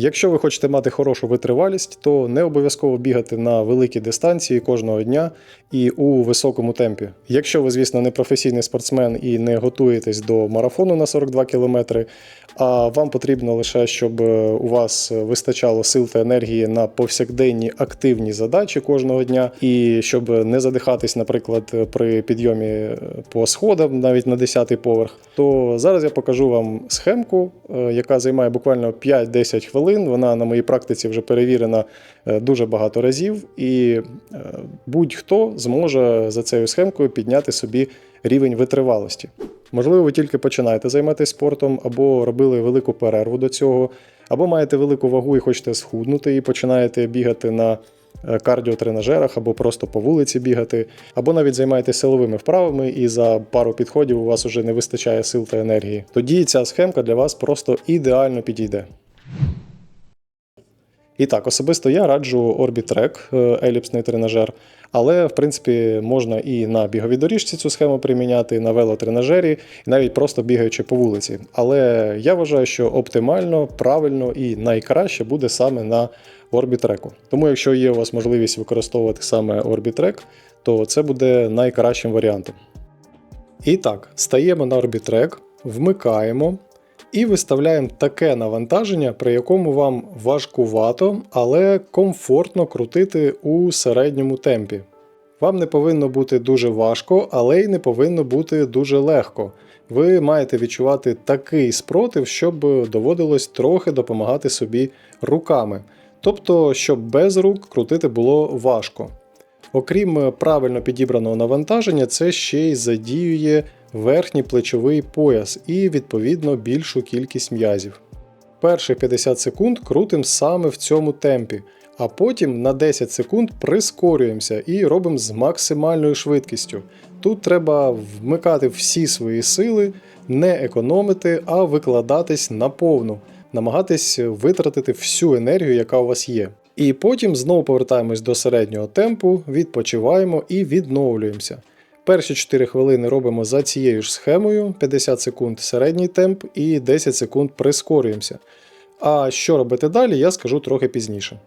Якщо ви хочете мати хорошу витривалість, то не обов'язково бігати на великі дистанції кожного дня і у високому темпі. Якщо ви, звісно, не професійний спортсмен і не готуєтесь до марафону на 42 км, а вам потрібно лише, щоб е, у вас вистачало сил та енергії на повсякденні активні задачі кожного дня, і щоб не задихатись, наприклад, при підйомі е, по сходам, навіть на 10-й поверх, то зараз я покажу вам схемку, е, яка займає буквально 5-10 хвилин. Вона на моїй практиці вже перевірена е, дуже багато разів, і е, будь-хто зможе за цією схемкою підняти собі рівень витривалості. Можливо, ви тільки починаєте займатися спортом, або робили велику перерву до цього, або маєте велику вагу і хочете схуднути, і починаєте бігати на е, кардіотренажерах, або просто по вулиці бігати, або навіть займаєтеся силовими вправами, і за пару підходів у вас вже не вистачає сил та енергії. Тоді ця схемка для вас просто ідеально підійде. І так, особисто я раджу Orbitrek, е, еліпсний тренажер, але в принципі можна і на біговій доріжці цю схему приміняти, і на велотренажері, і навіть просто бігаючи по вулиці. Але я вважаю, що оптимально, правильно і найкраще буде саме на Orbitrek. Тому, якщо є у вас можливість використовувати саме Orbitrek, то це буде найкращим варіантом. І так, стаємо на Orbitrek, вмикаємо і виставляємо таке навантаження, при якому вам важкувато, але комфортно крутити у середньому темпі. Вам не повинно бути дуже важко, але й не повинно бути дуже легко. Ви маєте відчувати такий спротив, щоб доводилось трохи допомагати собі руками. Тобто, щоб без рук крутити було важко. Окрім правильно підібраного навантаження, це ще й задіює верхній плечовий пояс і, відповідно, більшу кількість м'язів. Перші 50 секунд крутимо саме в цьому темпі, а потім на 10 секунд прискорюємося і робимо з максимальною швидкістю. Тут треба вмикати всі свої сили, не економити, а викладатись наповну, намагатись витратити всю енергію, яка у вас є. І потім знову повертаємось до середнього темпу, відпочиваємо і відновлюємося. Перші 4 хвилини робимо за цією ж схемою: 50 секунд середній темп і 10 секунд прискорюємося. А що робити далі, я скажу трохи пізніше.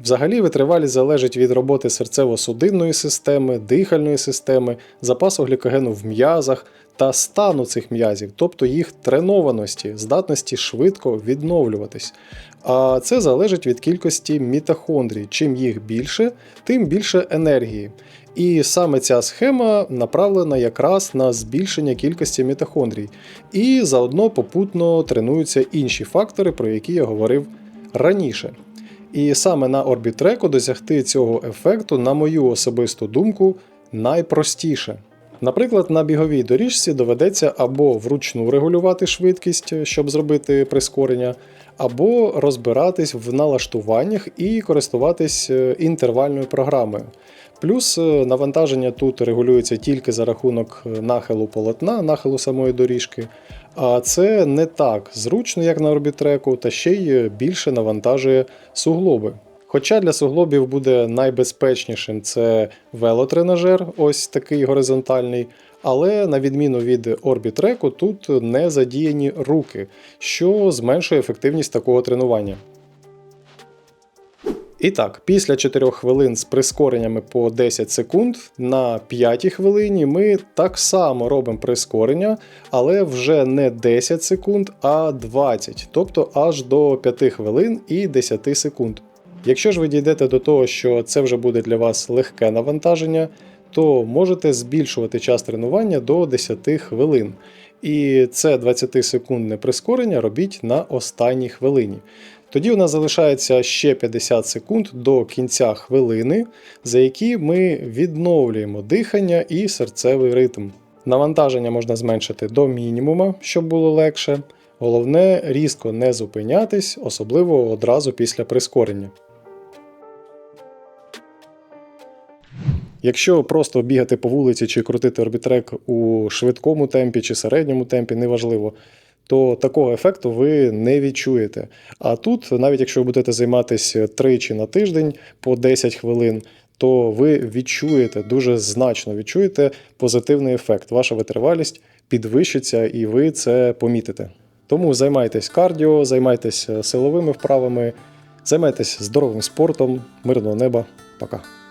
Взагалі, витривалість залежить від роботи серцево-судинної системи, дихальної системи, запасу глікогену в м'язах та стану цих м'язів, тобто їх тренованості, здатності швидко відновлюватись. А це залежить від кількості мітохондрій. Чим їх більше, тим більше енергії. І саме ця схема направлена якраз на збільшення кількості мітохондрій. І заодно попутно тренуються інші фактори, про які я говорив раніше. І саме на орбітреку досягти цього ефекту, на мою особисту думку, найпростіше. Наприклад, на біговій доріжці доведеться або вручну регулювати швидкість, щоб зробити прискорення, або розбиратись в налаштуваннях і користуватись е, інтервальною програмою. Плюс е, навантаження тут регулюється тільки за рахунок е, нахилу полотна, нахилу самої доріжки. А це не так зручно, як на орбітреку, та ще й більше навантажує суглоби. Хоча для суглобів буде найбезпечнішим це велотренажер, ось такий горизонтальний, але на відміну від орбітреку, тут не задіяні руки, що зменшує ефективність такого тренування. І так, після 4 хвилин з прискореннями по 10 секунд на 5 хвилині ми так само робимо прискорення, але вже не 10 секунд, а 20, тобто аж до 5 хвилин і 10 секунд. Якщо ж ви дійдете до того, що це вже буде для вас легке навантаження, то можете збільшувати час тренування до 10 хвилин. І це 20-секундне прискорення робіть на останній хвилині. Тоді у нас залишається ще 50 секунд до кінця хвилини, за які ми відновлюємо дихання і серцевий ритм. Навантаження можна зменшити до мінімума, щоб було легше. Головне різко не зупинятись, особливо одразу після прискорення. Якщо просто бігати по вулиці чи крутити орбітрек у швидкому темпі чи середньому темпі, неважливо, то такого ефекту ви не відчуєте. А тут, навіть якщо ви будете займатися тричі на тиждень по 10 хвилин, то ви відчуєте дуже значно відчуєте позитивний ефект. Ваша витривалість підвищиться і ви це помітите. Тому займайтесь кардіо, займайтесь силовими вправами, займайтесь здоровим спортом, мирного неба. Пока.